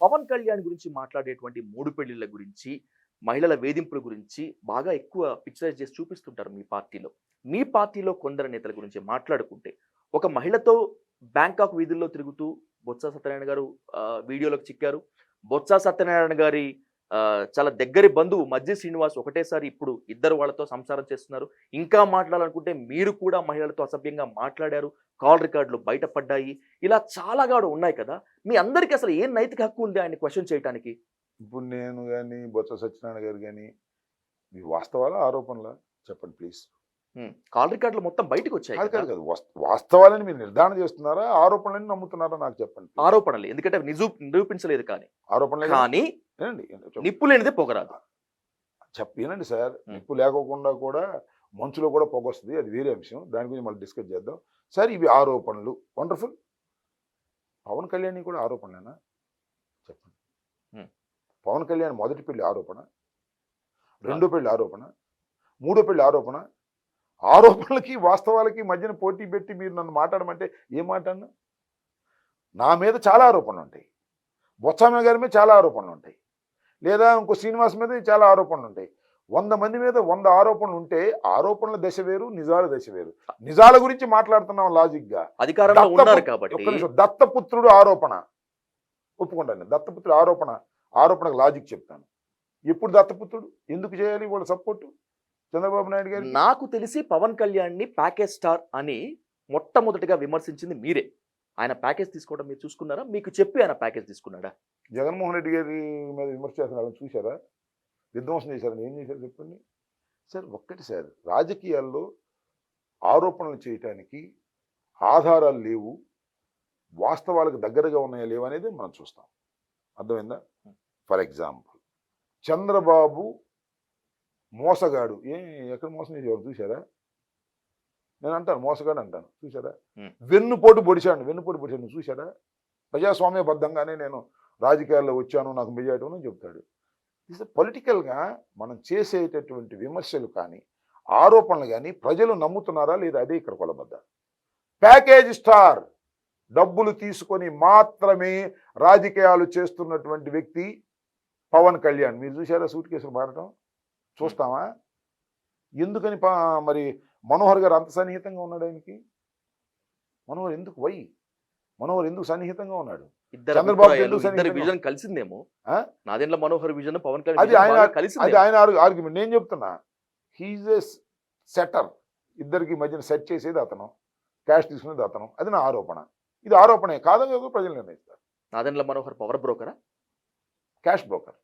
పవన్ కళ్యాణ్ గురించి మాట్లాడేటువంటి మూడు పెళ్ళిళ్ళ గురించి మహిళల వేధింపుల గురించి బాగా ఎక్కువ పిక్చరైజ్ చేసి చూపిస్తుంటారు మీ పార్టీలో. మీ పార్టీలో కొందరు నేతల గురించి మాట్లాడుకుంటే ఒక మహిళతో బ్యాంకాక్ వీధుల్లో తిరుగుతూ బొత్స సత్యనారాయణ గారు వీడియోలకు చిక్కారు. బొత్స సత్యనారాయణ గారి చాలా దగ్గరి బంధువు మధ్య శ్రీనివాస్ ఒకటేసారి ఇప్పుడు ఇద్దరు వాళ్ళతో సంసారం చేస్తున్నారు. ఇంకా మాట్లాడాలనుకుంటే మీరు కూడా మహిళలతో అసభ్యంగా మాట్లాడారు. కాల్ రికార్డులు బయటపడ్డాయి. ఇలా చాలా గాడు ఉన్నాయి కదా. మీ అందరికీ అసలు ఏం నైతిక హక్కు ఉంది ఆయన క్వశ్చన్ చేయడానికి ఇప్పుడు నేను కానీ బొత్స సత్యనారాయణ గారు కానీ మీ వాస్తవాల ఆరోపణలా చెప్పండి ప్లీజ్. కాల్ రికార్డులు మొత్తం బయటకు వచ్చాయి కాదు కదా. కాదు కాదు. వాస్త- వాస్తవాలని మీరు నిర్ధారణ చేస్తున్నారా? ఆరోపణలని నమ్ముతున్నారా నాకు చెప్పండి. ఆరోపణలు. ఎందుకంటే నిరూపించలేదు కానీ. ఆరోపణలే కానీ చెప్ప- నిప్పు లేనిదే పొగరాదు. చెప్ప వినండి సార్. నిప్పు లేకోకుండా కూడా మంచులో కూడా పొగ వస్తుంది. అది వేరే అంశం. దాని గురించి మళ్ళీ డిస్కస్ చేద్దాం. సార్ ఇవి ఆరోపణలు. వండర్ఫుల్. పవన్ కళ్యాణ్ కూడా ఆరోపణలేనా? చెప్పండి. పవన్ కళ్యాణ్ మొదటి పెళ్ళి ఆరోపణ. రెండో పెళ్ళి ఆరోపణ. మూడో పెళ్ళి ఆరోపణ. ఆరోపణలకి వాస్తవాలకి మధ్యన పోటీ పెట్టి మీరు నన్ను మాట్లాడమంటే ఏం మాట్లాడినా? నా మీద చాలా ఆరోపణలు ఉంటాయి. బొత్సామ గారి మీద చాలా ఆరోపణలు ఉంటాయి. లేదా ఇంకో శ్రీనివాస్ మీద చాలా ఆరోపణలు ఉంటాయి. వంద మంది మీద వంద ఆరోపణలు ఉంటే ఆరోపణల దశ వేరు నిజాల దశ వేరు. నిజాల గురించి మాట్లాడుతున్నాం లాజిక్గా అధికారంలో ఉన్నారు కాబట్టి దత్తపుత్రుడు ఆరోపణ. ఒప్పుకుంటాను దత్తపుత్రుడు ఆరోపణ ఆరోపణకు లాజిక్ చెప్తాను. ఎప్పుడు దత్తపుత్రుడు? ఎందుకు చేయాలి వాళ్ళ సపోర్టు? చంద్రబాబు నాయుడు గారి నాకు తెలిసి పవన్ కళ్యాణ్ని ప్యాకేజ్ స్టార్ అని మొట్టమొదటిగా విమర్శించింది మీరే. ఆయన ప్యాకేజ్ తీసుకోవడం మీరు చూసుకున్నారా? మీకు చెప్పి ఆయన ప్యాకేజ్ తీసుకున్నాడా? జగన్మోహన్ రెడ్డి గారి మీద విమర్శ చేస్తున్నారని చూసారా విధ్వంసం చేశారని ఏం చేశారు చెప్పండి? సార్ ఒక్కటి సార్ రాజకీయాల్లో ఆరోపణలు చేయటానికి ఆధారాలు లేవు. వాస్తవాలకు దగ్గరగా ఉన్నాయా లేవు అనేది మనం చూస్తాం. అర్థమైందా? ఫర్ ఎగ్జాంపుల్ చంద్రబాబు మోసగాడు. ఏ ఎక్కడ మోసం చేసేవారు చూసారా నేను అంటాను మోసగాడు అంటాను. చూసారా. వెన్నుపోటు పొడిచాడు. వెన్నుపోటు పొడిచాడు. చూసారా ప్రజాస్వామ్యబద్ధంగానే నేను రాజకీయాల్లో వచ్చాను నాకు మెజార్టీ అని చెప్తాడు ఇది పొలిటికల్గా మనం చేసేటటువంటి విమర్శలు కానీ ఆరోపణలు కానీ ప్రజలు నమ్ముతున్నారా లేదా అదే ఇక్కడ కొలబద్ద ప్యాకేజ్ స్టార్ డబ్బులు తీసుకొని మాత్రమే రాజకీయాలు చేస్తున్నటువంటి వ్యక్తి పవన్ కళ్యాణ్. మీరు చూసారా సూట్ కేసులు మారటం? చూస్తామా? ఎందుకని పా- మరి మనోహర్ గారు అంత సన్నిహితంగా ఉన్నాడు ఆయనకి? మనోహర్ ఎందుకు వై? మనోహర్ ఎందుకు సన్నిహితంగా ఉన్నాడు? ఇద్దరు ఇద్దరి? విజన్ కలిసిందేమో? నాదెండ్ల మనోహర్ విజన్ పవన్ కళ్యాణ్ ఆయన- బాగా అది ఆయన ఆర్గ్యుమెంట్. నేను చెప్తున్నా హీజ్ ఎ సెటర్ ఇద్దరికి మధ్యన సెట్ చేసేది అతను క్యాష్ తీసుకునేది అతను. అది నా ఆరోపణ. ఇది ఆరోపణే కాదని కాదో ప్రజలు నిర్ణయిస్తారు? Nadendla Manohar power బ్రోకరా? Cash broker.